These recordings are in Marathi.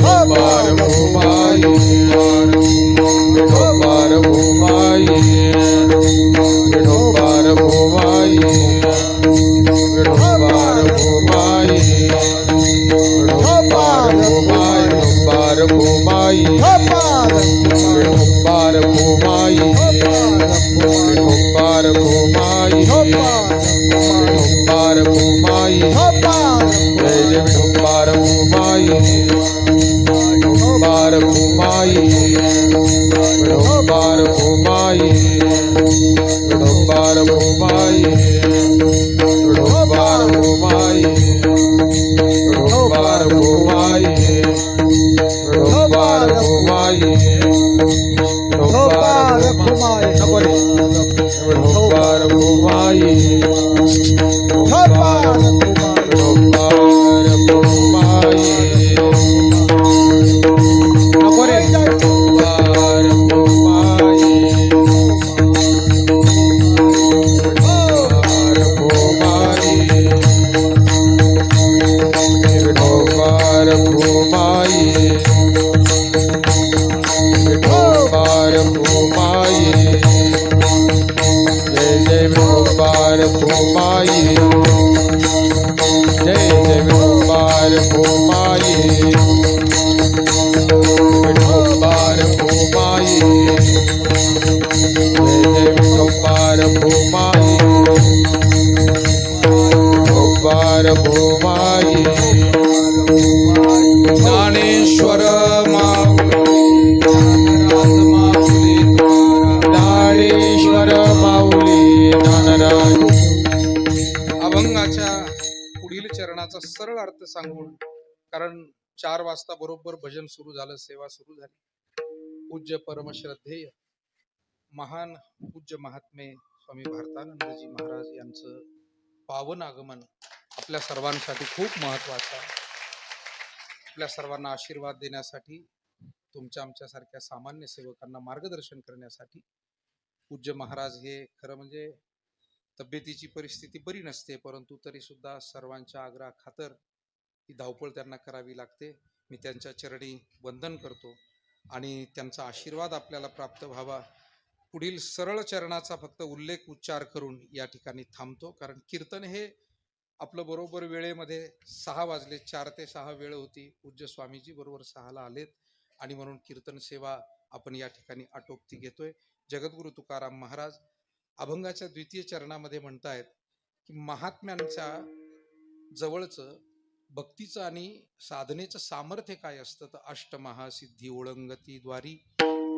Vamos! वाजता बरोबर भजन सुरू झालं सेवा सुरू झाली. पूज्य परमश्रद्धेय महान पूज्य महात्मे स्वामी भारतानंदजी महाराज यांचं पावन आगमन आपल्या सर्वांसाठी खूप महत्वाचं आहे. आपल्या सर्वांना आशीर्वाद देण्यासाठी तुमच्या आमच्यासारख्या सामान्य सेवकांना मार्गदर्शन करण्यासाठी पूज्य महाराज हे खरं म्हणजे तब्येतीची परिस्थिती बरी नसते परंतु तरी सुद्धा सर्वांच्या आग्रहा खातर ही धावपळ त्यांना करावी लागते. मी त्यांच्या चरणी वंदन करतो आणि त्यांचा आशीर्वाद आपल्याला प्राप्त व्हावा. पुढील सरळ चरणाचा फक्त उल्लेख उच्चार करून या ठिकाणी थांबतो. कारण कीर्तन हे आपलं बरोबर वेळेमध्ये सहा वाजले चार ते सहा वेळ होती. पूज्य स्वामीजी बरोबर सहाला आलेत आणि म्हणून कीर्तन सेवा आपण या ठिकाणी आटोपती घेतोय. जगद्गुरु तुकाराम महाराज अभंगाच्या द्वितीय चरणामध्ये म्हणतायत की महात्म्यांच्या जवळचं भक्तीचं आणि साधनेचं सामर्थ्य काय असतं? तर अष्टमहासिद्धी ओळंगती द्वारी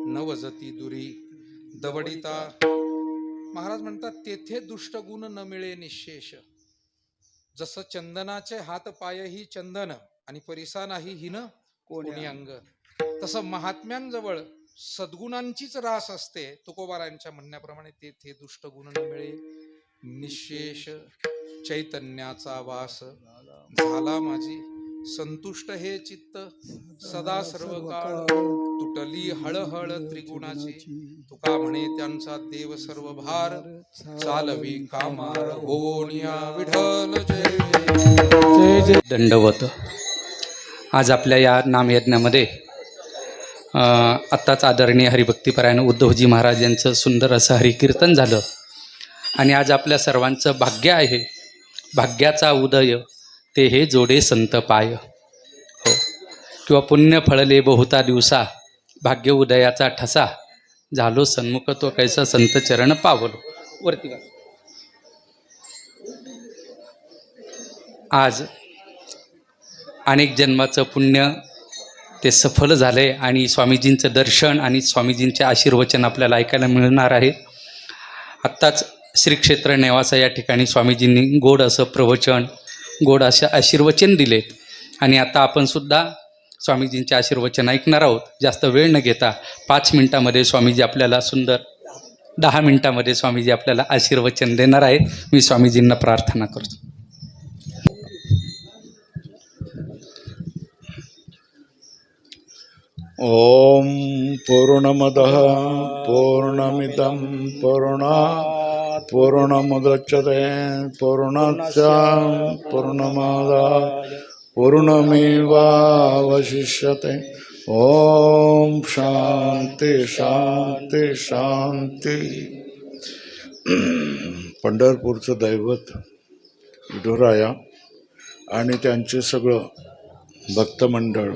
नवजती दुरी दवडिता. महाराज म्हणतात तेथे दुष्टगुण न मिळे निशेष. जसं चंदनाचे हात पाय ही चंदन आणि परिसा नाही हिन कोणी अंग. तसं महात्म्यांजवळ सद्गुणांचीच रास असते. तुकोबारायांच्या म्हणण्याप्रमाणे तेथे दुष्टगुण न मिळे निशेष. चैतन्याचा वास झाला माझी. संतुष्ट हे चित्त सदा सर्व काळ तुटली हळहळ त्रिगुणाची. तुका म्हणे त्यांचा देव सर्व भार चालवी कामार गोनिया विठ्ठल जय. जय जय दंडवत. आज आपल्या या नामयज्ञामध्ये आत्ताच आदरणीय हरिभक्तीपरायण उद्धवजी महाराज यांचं सुंदर असं हरिकीर्तन झालं. आणि आज आपल्या सर्वांचं भाग्य आहे भाग्याचा उदय ते हे जोडे संत पाय. हो. किंवा पुण्य फळले बहुता दिवसा भाग्य उदयाचा ठसा. झालो सन्मुख तो कैसा संत चरण पावलो. वरती आज अनेक जन्माचं पुण्य ते सफल झालं आहे आणि स्वामीजींचं दर्शन आणि स्वामीजींचे आशीर्वचन आपल्याला ऐकायला मिळणार आहे. आत्ताच श्री क्षेत्र नेवासा या ठिकाणी स्वामीजींनी गोड असं प्रवचन गोड असं आशीर्वचन दिलेत. आणि आता आपण सुद्धा स्वामीजींचे आशीर्वचन ऐकणार आहोत. जास्त वेळ न घेता पाच मिनटामध्ये स्वामीजी आपल्याला सुंदर दहा मिनटामध्ये स्वामीजी आपल्याला आशीर्वचन देणार आहेत. मी स्वामीजींना प्रार्थना करतो. ॐ पूर्णमदः पूर्णमिदं पूर्णा पूर्णमुदच्यते पूर्णस्य पूर्णमादा पूर्णमेवावशिष्यते। ॐ शान्ति शान्ति शांती पंढरपूरचं दैवत विठुराया आणि त्यांचे सगळं भक्तमंडळ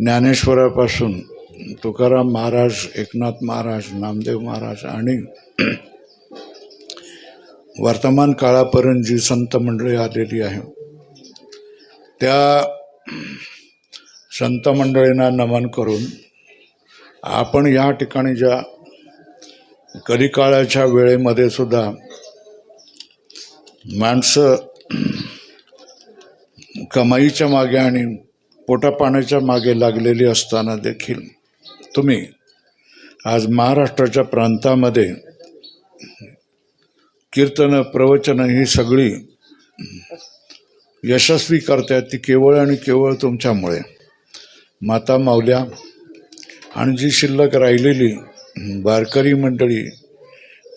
ज्ञानेश्वरापासून तुकाराम महाराज एकनाथ महाराज नामदेव महाराज आणि वर्तमान काळापर्यंत जी संत मंडळी आलेली आहे त्या संत मंडळींना नमन करून आपण या ठिकाणी ज्या कलिकाळाच्या वेळेमध्ये सुद्धा माणसं कमाईच्या मागे आणि पोटापाण्याच्या मागे लागलेली असताना देखील तुम्ही आज महाराष्ट्राच्या प्रांतामध्ये कीर्तन प्रवचनं ही सगळी यशस्वी करतायत ती केवळ आणि केवळ तुमच्यामुळे. माता माऊल्या आणि जी शिल्लक राहिलेली वारकरी मंडळी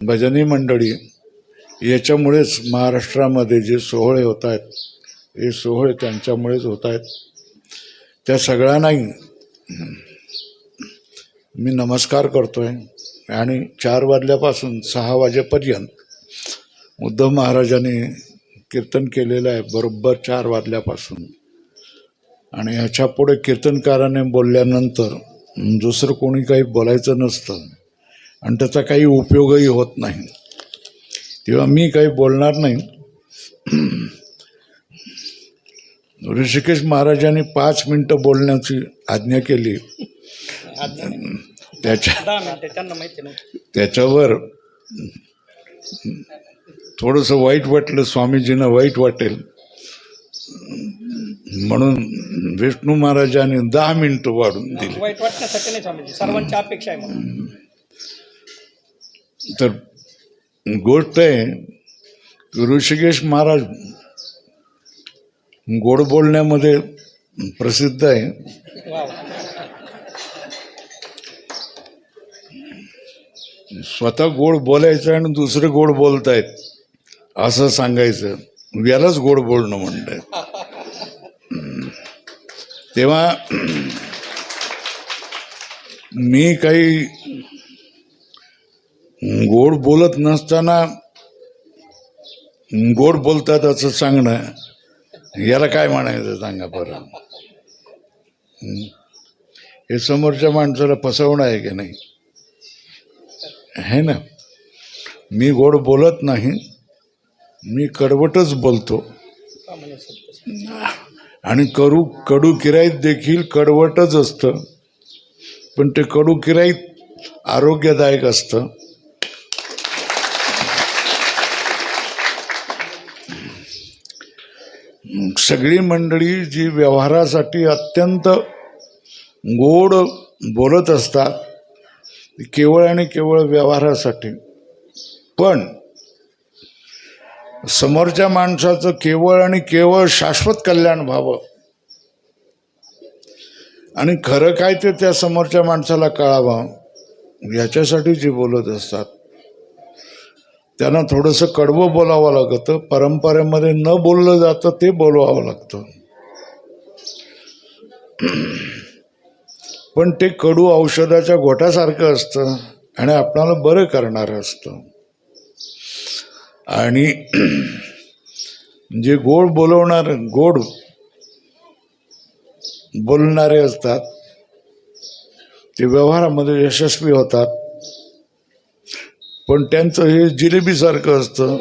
भजनी मंडळी याच्यामुळेच महाराष्ट्रामध्ये जे सोहळे होत आहेत हे सोहळे त्यांच्यामुळेच होत आहेत. त्या सगळ्यांनाही मी नमस्कार करतोय. आणि चार वाजल्यापासून सहा वाजेपर्यंत उद्धव महाराजांनी कीर्तन केलेलं आहे बरोबर चार वाजल्यापासून. आणि ह्याच्या पुढे कीर्तनकाराने बोलल्यानंतर दुसरं कोणी काही बोलायचं नसतं आणि त्याचा काही उपयोगही होत नाही. तेव्हा मी काही बोलणार नाही. ऋषिकेश महाराजांनी पाच मिनटं बोलण्याची आज्ञा केली. त्याच्या त्याच्यावर थोडंसं वाईट वाटलं स्वामीजींना वाईट वाटेल. म्हणून विष्णू महाराजांनी दहा मिनिटं वाढून दिली. वाईट वाटण्यासाठी नाही स्वामीजी सर्वांची अपेक्षा आहे तर गोष्ट आहे ऋषिकेश महाराज गोड बोलण्यामध्ये प्रसिद्ध आहे. स्वतः गोड बोलायचं आणि दुसरे गोड बोलतायत असं सांगायचं. यालाच गोड बोलणं म्हणतायत तेव्हा मी काही गोड बोलत नसताना गोड बोलतात असं सांगणं याला काय म्हणायचं सांगा बरं. हे? समोरच्या माणसाला फसवणं आहे की नाही? आहे ना? मी गोड बोलत नाही मी कडवटच बोलतो. आणि करू कडू किराईत देखील कडवटच असतं. पण ते कडू किराईत आरोग्यदायक असतं. सगळी मंडळी जी व्यवहारासाठी अत्यंत गोड बोलत असतात केवळ आणि केवळ व्यवहारासाठी. पण समोरच्या माणसाचं केवळ आणि केवळ शाश्वत कल्याण व्हावं. आणि खरं काय ते त्या समोरच्या माणसाला कळावं याच्यासाठी जे बोलत असतात. त्यांना थोडंसं कडवं बोलावं लागतं. परंपरेमध्ये न बोललं जातं ते बोलवावं लागतं. पण ते कडू औषधाच्या घोटासारखं असतं आणि आपणाला बरं करणारं असतं. आणि जे गोड बोलवणार गोड बोलणारे असतात ते व्यवहारामध्ये यशस्वी होतात. पण त्यांचं हे जिलेबीसारखं असतं.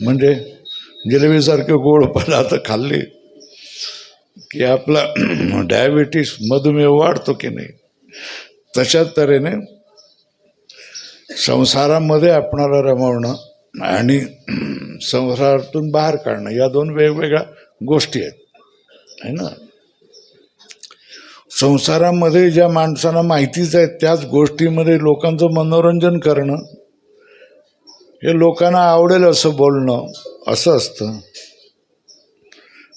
म्हणजे जिलेबीसारखे गोड पदार्थ खाल्ले की आपला डायबिटीस मधुमेह वाढतो की नाही. तशाच तऱ्हेने संसारामध्ये आपणाला रमवणं आणि संसारातून बाहेर काढणं या दोन वेगवेगळ्या गोष्टी आहेत. है ना? संसारामध्ये ज्या माणसांना माहितीच आहे त्याच गोष्टीमध्ये लोकांचं मनोरंजन करणं हे लोकांना आवडेल असं बोलणं असं असतं.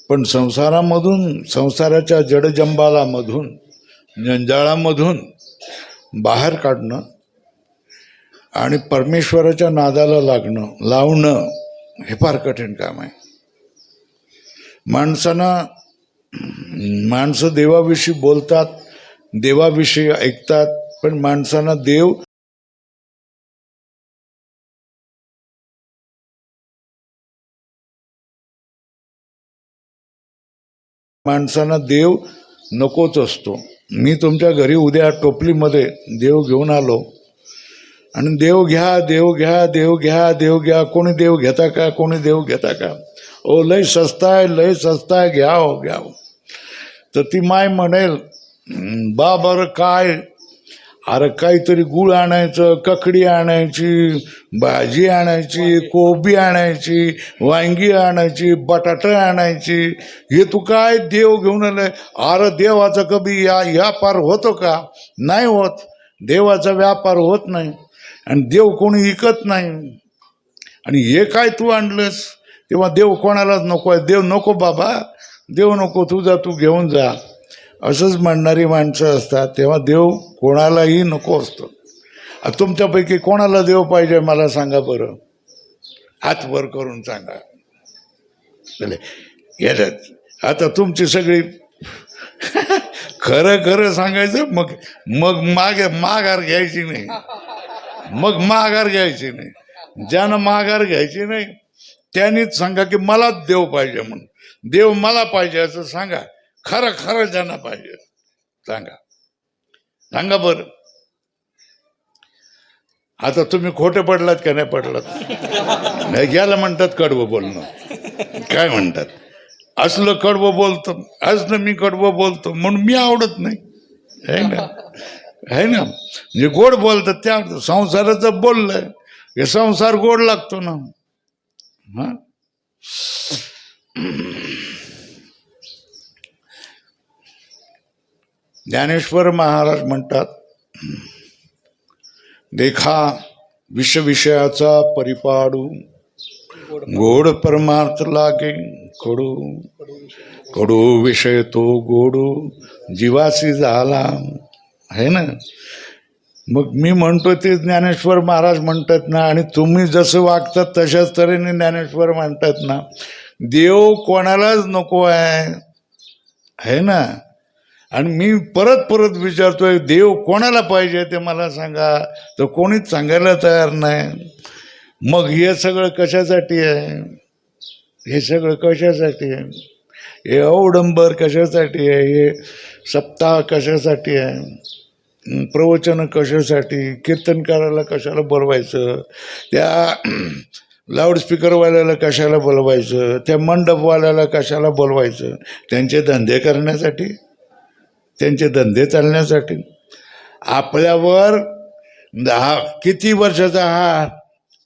पण संसारामधून संसाराच्या जडजंबालामधून जंजाळामधून बाहेर काढणं आणि परमेश्वराच्या नादाला लागणं लावणं हे फार कठीण काम आहे. माणसानं माणसं देवाविषयी बोलतात देवाविषयी ऐकतात पण माणसांना देव माणसांना देव नकोच असतो. मी तुमच्या घरी उद्या टोपलीमध्ये देव घेऊन आलो. आणि देव घ्या देव घ्या देव घ्या देव घ्या. कोणी देव घेता का कोणी देव घेता का? ओ लय सस्ता आहे लय सस्ता आहे घ्या हो घ्या हो तर ती माय म्हणेल बा बरं काय? अरे काहीतरी गुळ आणायचं ककडी आणायची भाजी आणायची कोबी आणायची वांगी आणायची बटाटा आणायची. हे तू काय देव घेऊन आलंय? अरे देवाचा कभी या व्यापार होतो का? नाही होत. देवाचा व्यापार होत नाही. आणि देव कोणी विकत नाही. आणि हे काय तू आणलंस? तेव्हा देव कोणालाच नको आहे. देव नको बाबा. देव नको तू जा तू घेऊन जा. असंच म्हणणारी माणसं असतात तेव्हा देव कोणालाही नको असतो. तुमच्यापैकी कोणाला देव पाहिजे मला सांगा बरं. हात वर करून सांगा. चले याच्यात आता तुमची सगळी खरं खरं सांगायचं मग मग मागे माघार घ्यायची नाही. मग माघार घ्यायची नाही. ज्यानं माघार घ्यायची नाही त्यांनीच सांगा की मलाच देव पाहिजे म्हणून. देव मला पाहिजे असं सांगा. खरं खरं ज्यांना पाहिजे. सांगा. सांगा बरं. आता तुम्ही खोटे पडलात का नाही पडलात? नाही याला म्हणतात कडवं बोलणं. काय म्हणतात? असलं कडवं बोलतो असलं मी कडवं बोलतो म्हणून मी आवडत नाही. है ना? है ना? जे गोड बोलतात त्या संसाराचं बोललंय. हे संसार गोड लागतो ना. हां ज्ञानेश्वर महाराज म्हणतात देखा विषविषयाचा परिपाडू गोड परमार्थ लागे कडू कडू विषय तो गोडू जीवाशी झाला आहे ना? मग मी म्हणतो ते ज्ञानेश्वर महाराज म्हणतात ना आणि तुम्ही जसं वागतात तशाच तऱ्हेने ज्ञानेश्वर म्हणतात ना. देव कोणालाच नको आहे. आहे ना? आणि मी परत परत विचारतोय देव कोणाला पाहिजे ते मला सांगा. तर कोणीच सांगायला तयार नाही. मग हे सगळं कशासाठी आहे? हे सगळं कशासाठी आहे? हे अवडंबर कशासाठी आहे? हे सप्ताह कशासाठी आहे? प्रवचन कशासाठी कीर्तनकाराला कशाला बोलवायचं त्या लाऊडस्पीकरवाल्याला कशाला बोलवायचं त्या मंडपवाल्याला कशाला बोलवायचं त्यांचे धंदे करण्यासाठी त्यांचे धंदे चालण्यासाठी. आपल्यावर दहा किती वर्षाचा हा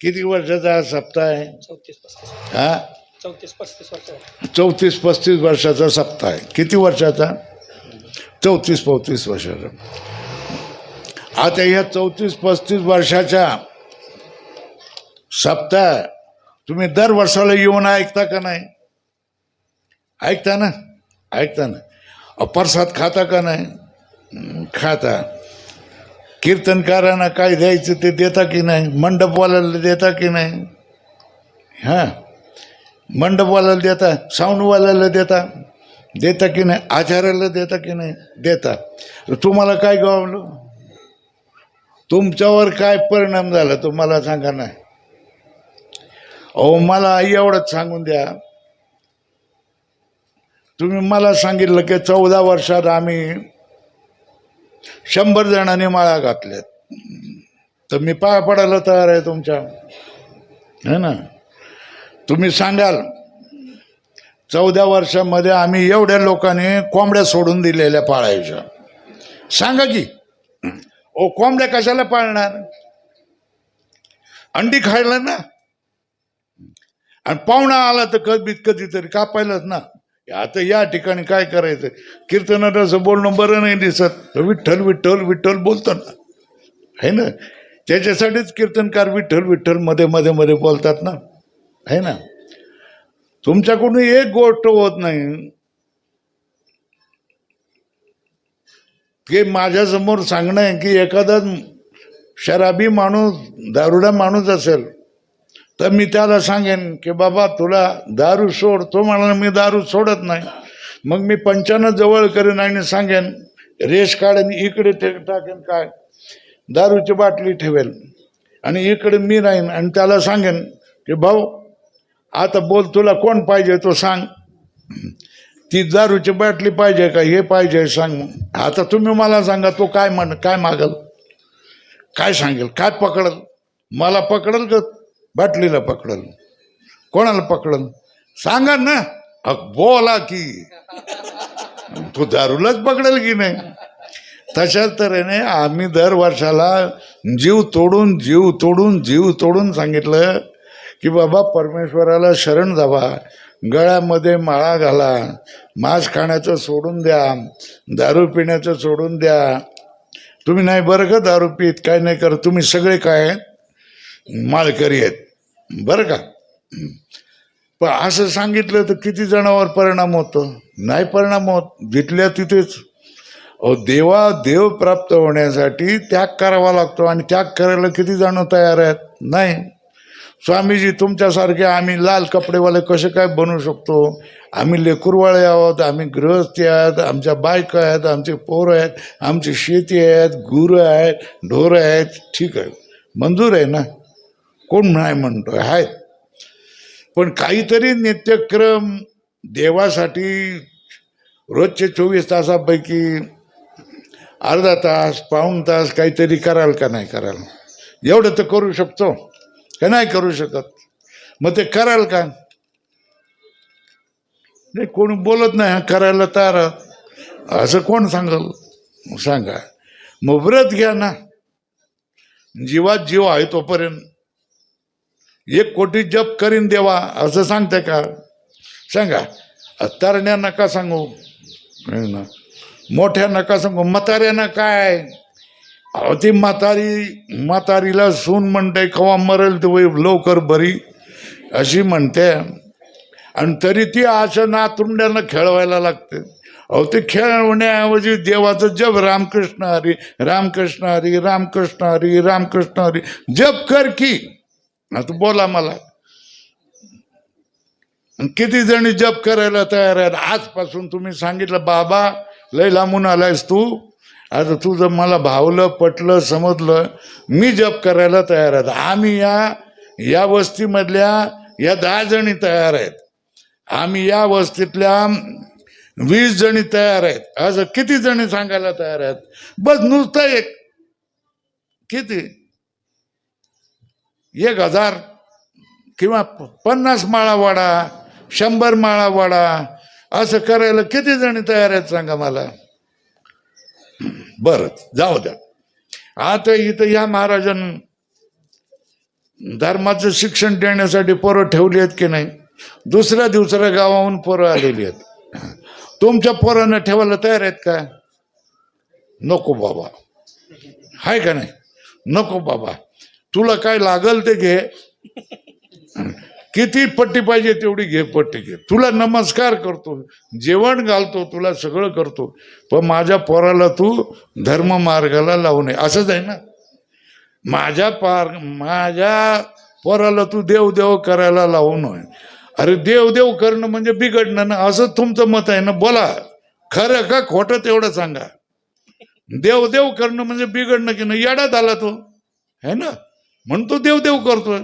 किती वर्षाचा हा सप्ताह आहे? हा? चौतीस पस्तीस वर्ष चौतीस पस्तीस वर्षाचा सप्ताह आहे. किती वर्षाचा? चौतीस पस्तीस वर्षाचा. आता ह्या चौतीस पस्तीस वर्षाच्या सप्ताह तुम्ही दर वर्षाला येऊन ऐकता का नाही? ऐकता ना? ऐकता ना. प्रसाद खाता का नाही? खाता. कीर्तनकारांना काय द्यायचं ते देता की नाही? मंडपवाल्याला देता की नाही? हां? मंडपवाल्याला देता? साऊंडवाल्याला देता? देता की नाही? आचार्याला देता की नाही? देता. तुम्हाला काय गवलं? तुमच्यावर काय परिणाम झाला तुम्हाला सांगा नाही अहो मला एवढंच सांगून द्या. तुम्ही मला सांगितलं की चौदा वर्षात आम्ही शंभर जणांनी माळा घातल्यात. तर मी पाय पडायला तयार आहे तुमच्या. है ना? तुम्ही सांगाल चौदा वर्षामध्ये आम्ही एवढ्या लोकांनी कोंबड्या सोडून दिलेल्या पाळायच्या. सांगा की. ओ कोंबड्या कशाला पाळणार? अंडी खायला ना. आणि पाहुणा आला तर कधी कधीतरी कापायलाच ना. आता या ठिकाणी काय करायचं? कीर्तनात असं बोलणं बरं नाही दिसत. विठ्ठल विठ्ठल विठ्ठल बोलतो ना. है ना? त्याच्यासाठीच कीर्तनकार विठ्ठल विठ्ठलमध्ये मध्ये मध्ये बोलतात ना. है ना? तुमच्याकडून एक गोष्ट होत नाही. की माझ्यासमोर सांगणं आहे की एखादा शराबी माणूस दारुडा माणूस असेल तर मी त्याला सांगेन की बाबा तुला दारू सोड. तो म्हणाला मी दारू सोडत नाही. मग मी पंचानं जवळ करेन आणि सांगेन रेश काढेन इकडे ते टाकेन काय? दारूची बाटली ठेवेल आणि इकडे मी राहीन. आणि त्याला सांगेन की भाऊ आता बोल तुला कोण पाहिजे तो सांग. ती दारूची बाटली पाहिजे का हे पाहिजे सांग मग. आता तुम्ही मला सांगा तो काय म्हण काय मागल? काय सांगेल? काय पकडल? मला पकडल का? बाटलीला पकडल. कोणाला पकडल? सांगा ना. अग बोला की. तू दारूलाच पकडेल की नाही? तशाच तऱ्हेने आम्ही दर वर्षाला जीव तोडून जीव तोडून जीव तोडून सांगितलं की बाबा परमेश्वराला शरण जावा. गळ्यामध्ये माळा घाला मांस खाण्याचं सोडून द्या दारू पिण्याचं सोडून द्या. तुम्ही नाही बरं का दारू पित? काय नाही करत? तुम्ही सगळे काय आहेत? माळकरी आहेत. बरं का? पण असं सांगितलं तर किती जणांवर परिणाम होतो? नाही परिणाम होत. जिथल्या तिथेच. देवा देव प्राप्त होण्यासाठी त्याग करावा लागतो आणि त्याग करायला किती जण तयार आहेत? नाही. स्वामीजी तुमच्यासारखे आम्ही लाल कपडेवाले कसे काय बनू शकतो? आम्ही लेकूरवाळे आहोत आम्ही गृहस्थी आहेत आमच्या बायका आहेत आमचे पोरं आहेत आमची शेती आहेत गुरं आहेत ढोरं आहेत ठीक आहे. मंजूर आहे ना? कोण नाही म्हणतोय? आहेत पण काहीतरी नित्यक्रम देवासाठी रोजचे चोवीस तासापैकी अर्धा तास पाऊण तास काहीतरी कराल का नाही कराल? एवढं तर करू शकतो. का नाही करू शकत. मग ते कराल का? नाही कोणी बोलत नाही करायला तयार असं कोण सांगल? सांगा. मग व्रत घ्या ना. जीवात जीव आहे तोपर्यंत. एक कोटी जप करीन देवा असं सांगते का? सांगा. तरण्या नका सांगू? ना. मोठ्या नका सांगू? म्हाताऱ्यानं काय? अहो ती म्हातारी म्हातारीला सून म्हणते कवा मरेल तर लवकर बरी अशी म्हणते. आणि तरी ती अशा नातुंड्यानं खेळवायला लागते. अहो ते खेळवण्याऐवजी देवाचं जप रामकृष्ण हरी रामकृष्ण हरी रामकृष्ण हरी रामकृष्ण हरी जप कर की. आता बोला मला. आणि किती जणी जप करायला तयार आहेत? आजपासून तुम्ही सांगितलं बाबा लय लांबून आलायस तू. आता तुझं मला भावलं पटलं समजलं मी जप करायला तयार आहेत आम्ही या या वस्तीमधल्या या दहा जणी तयार आहेत. आम्ही या वस्तीतल्या वीस जणी तयार आहेत. असं किती जणी सांगायला तयार आहेत? बस नुसतं एक. किती? एक हजार किंवा पन्नास माळा वाडा शंभर माळा वाडा असं करायला किती जणी तयार आहेत सांगा मला? बरं जाऊ द्या. आता इथं या महाराजांना धर्माचं शिक्षण देण्यासाठी पोरं ठेवली आहेत की नाही? दुसऱ्या दिवसाला गावाहून पोरं आलेली आहेत. तुमच्या पोरांना ठेवायला तयार आहेत का? नको बाबा. हाय का नाही? नको बाबा. तुला काय लागल ते घे. किती पट्टी पाहिजे तेवढी घे पट्टी घे. तुला नमस्कार करतो जेवण घालतो तुला सगळं करतो पण माझ्या पोराला तू धर्म मार्गाला लावू नये. असंच आहे ना? माझ्या पार माझ्या पोराला तू देव देव करायला लावू नये. अरे देव देव करणं म्हणजे बिघडणं ना? असं तुमचं मत आहे ना? बोला. खरं का खोटं तेवढं सांगा. देव देव करणं म्हणजे बिघडणं की नाही? येड्यात आला तो. है ना? म्हणून तो देव देव करतोय.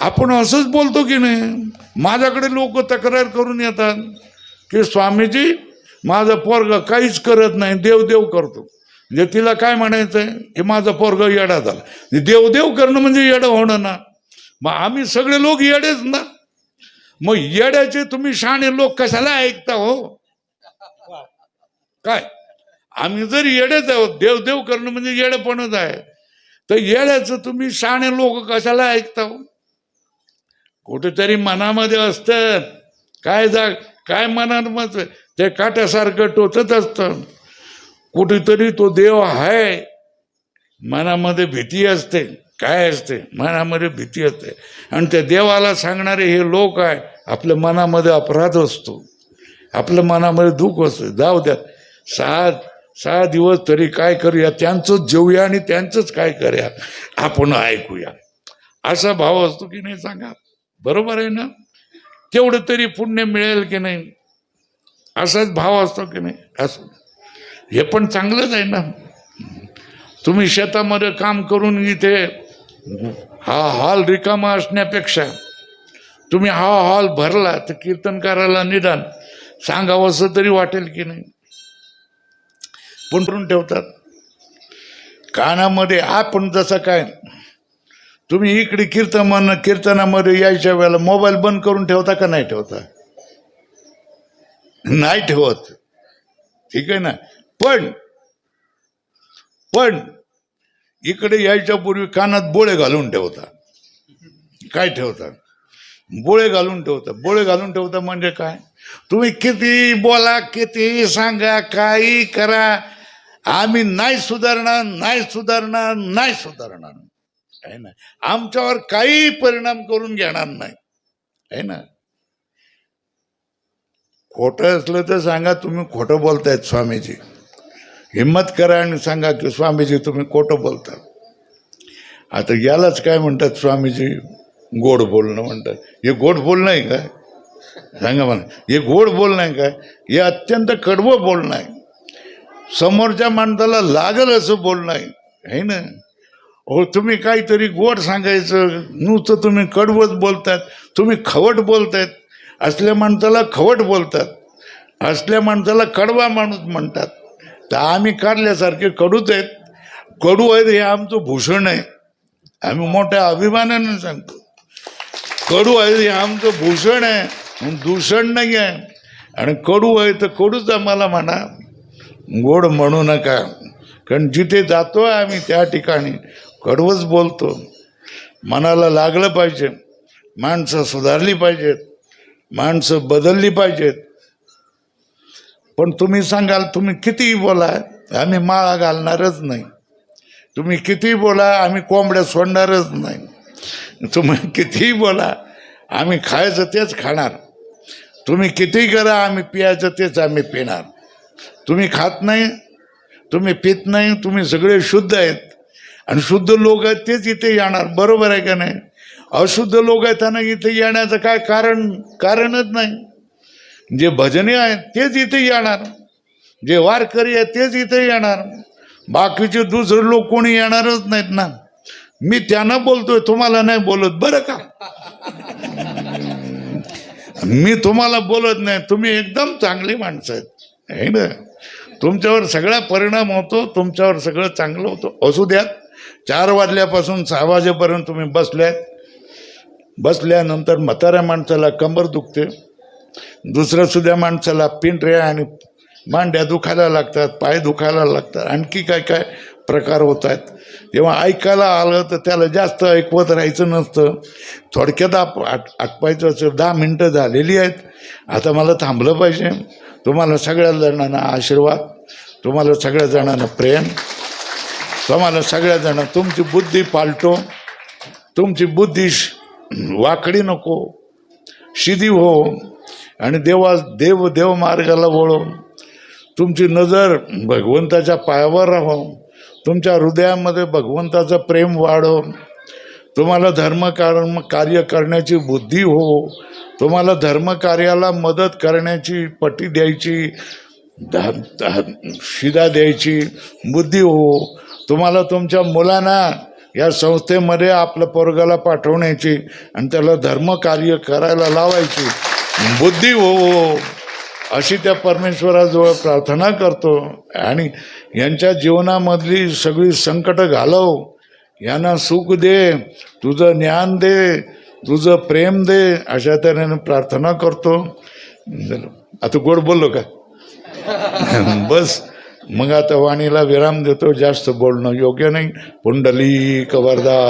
आपण असंच बोलतो की नाही? माझ्याकडे लोक तक्रार करून येतात की स्वामीजी माझं पोरग काहीच करत नाही देव देव करतो. म्हणजे तिला काय म्हणायचंय? की माझं पोरग येडा झाला. म्हणजे देव देव करणं म्हणजे येडं होणं ना. मग आम्ही सगळे लोक येडेच ना. मग येड्याचे तुम्ही शाणे लोक कशाला ऐकता हो? काय? आम्ही जर येडेच आहोत देव देव करणं म्हणजे येडपणच आहे. तर येड्याचं तुम्ही शाणे लोक कशाला ऐकता हो? कुठेतरी मनामध्ये असतं. काय जा काय मनात मत ते काट्यासारखं टोचत असतं. कुठेतरी तो देव आहे. मनामध्ये भीती असते. काय असते? मनामध्ये भीती असते. आणि त्या देवाला सांगणारे हे लोक आहे आपल्या मनामध्ये अपराध असतो. आपल्या मनामध्ये दुःख असतं. जाऊ द्या. सहा सहा दिवस तरी काय करूया? त्यांचंच जेवूया आणि त्यांचंच काय करूया? आपण ऐकूया. असा भाव असतो की नाही सांगा? बरोबर आहे ना? तेवढं तरी पुण्य मिळेल की नाही? असाच भाव असतो की नाही? असं. हे पण चांगलंच आहे ना? तुम्ही शेतामध्ये काम करून इथे हा हॉल रिकामा असण्यापेक्षा तुम्ही हा हॉल भरला तर कीर्तनकाराला निदान सांगावंसं तरी वाटेल की नाही? पण ठेवतात. कानामध्ये आपण जसं काय तुम्ही इकडे कीर्तन कीर्तनामध्ये यायच्या वेळेला मोबाईल बंद करून ठेवता का नाही ठेवता? नाही ठेवत. ठीक आहे ना? पण पण इकडे यायच्या पूर्वी कानात बोळे घालून ठेवता. काय ठेवता? बोळे घालून ठेवता. बोळे घालून ठेवता म्हणजे काय? तुम्ही किती बोला किती सांगा काही करा. आम्ही नाही सुधारणार नाही सुधारणार नाही सुधारणार. आहे ना आमच्यावर काही परिणाम करून घेणार नाही. आहे ना? खोटं असलं तर सांगा तुम्ही खोटं बोलतायत स्वामीजी. हिंमत करा आणि सांगा की स्वामीजी तुम्ही खोटं बोलता. आता यालाच काय म्हणतात स्वामीजी? गोड बोलणं म्हणतात. हे गोड बोलणं आहे का सांगा मला. हे गोड बोलणं आहे का हे अत्यंत कडवं बोलणं आहे समोरच्या माणसाला लागल असं बोलणं आहे है ना? हो तुम्ही काहीतरी गोड सांगायचं. नुसतं तुम्ही कडवत बोलतात. तुम्ही खवट बोलतायत असल्या माणसाला खवट बोलतात. असल्या माणसाला कडवा माणूस म्हणतात. तर आम्ही काढल्यासारखे कडूच आहेत. कडू आहेत हे आमचं भूषण आहे. आम्ही मोठ्या अभिमानाने सांगतो. कडू आहे हे आमचं भूषण आहे. दूषण नाही आहे. आणि कडू आहे तर कडूच आम्हाला म्हणा. गोड म्हणू नका. कारण जिथे जातो आम्ही त्या ठिकाणी. कडवंच बोलतो. मनाला लागलं पाहिजे. माणसं सुधारली पाहिजेत. माणसं बदलली पाहिजेत. पण तुम्ही सांगाल तुम्ही कितीही बोला आम्ही माळा घालणारच नाही. तुम्ही कितीही बोला आम्ही कोंबड्या सोडणारच नाही. तुम्ही कितीही बोला आम्ही खायचं तेच खाणार. तुम्ही कितीही करा आम्ही पियाचं तेच आम्ही पिणार. तुम्ही खात नाही तुम्ही पित नाही तुम्ही सगळे शुद्ध आहेत. आणि शुद्ध लोक आहेत तेच इथे येणार. बरोबर आहे का नाही? अशुद्ध लोक आहेत त्यांना इथे येण्याचं काय कारण कारणच नाही. जे भजने आहेत तेच इथे येणार. जे वारकरी आहेत तेच इथे येणार. बाकीचे दुसरे लोक कोणी येणारच नाहीत ना. मी त्यांना बोलतोय तुम्हाला नाही बोलत. बरं का? मी तुम्हाला बोलत नाही. तुम्ही एकदम चांगली माणसं आहेत. है ना? तुमच्यावर सगळा परिणाम होतो तुमच्यावर सगळं चांगलं होतं. असू द्यात. चार वाजल्यापासून सहा वाजेपर्यंत तुम्ही बसल्यात बसल्यानंतर म्हाताऱ्या माणसाला कंबर दुखते. दुसऱ्यासुद्धा माणसाला पिंढऱ्या आणि मांड्या दुखायला लागतात पाय दुखायला लागतात. आणखी काय काय प्रकार होत आहेत? तेव्हा ऐकायला आलं तर त्याला जास्त ऐकवत राहायचं नसतं. थोडक्यात आप आट आटपायचं असेल दहा मिनटं झालेली आहेत. आता मला थांबलं पाहिजे. तुम्हाला सगळ्या जणांना आशीर्वाद. तुम्हाला सगळ्या जणांना प्रेम. तुम्हाला सगळ्या जण तुमची बुद्धी पालटो. तुमची बुद्धी श- वाकडी नको. शिदी हो. आणि देवा देव देव मार्गाला वळो. तुमची नजर भगवंताच्या पायावर राहो. तुमच्या हृदयामध्ये भगवंताचं प्रेम वाढो. तुम्हाला धर्म कार्य करण्याची बुद्धी हो. तुम्हाला धर्मकार्याला मदत करण्याची पटी द्यायची. शिदा द्यायची. बुद्धी हो. तुम्हाला तुमच्या मुलांना या संस्थेमध्ये आपल्या पोरगाला पाठवण्याची आणि त्याला धर्मकार्य करायला लावायची. बुद्धी हो, हो, हो अशी त्या परमेश्वराजवळ प्रार्थना करतो. आणि यांच्या जीवनामधली सगळी संकट घालव. यांना सुख दे तुझं ज्ञान दे तुझं प्रेम दे अशा तऱ्हेने प्रार्थना करतो. आता गोड बोललो का? बस. मग आता वाणीला विराम देतो जास्त बोलणं योग्य नाही. पुंडली कवरदा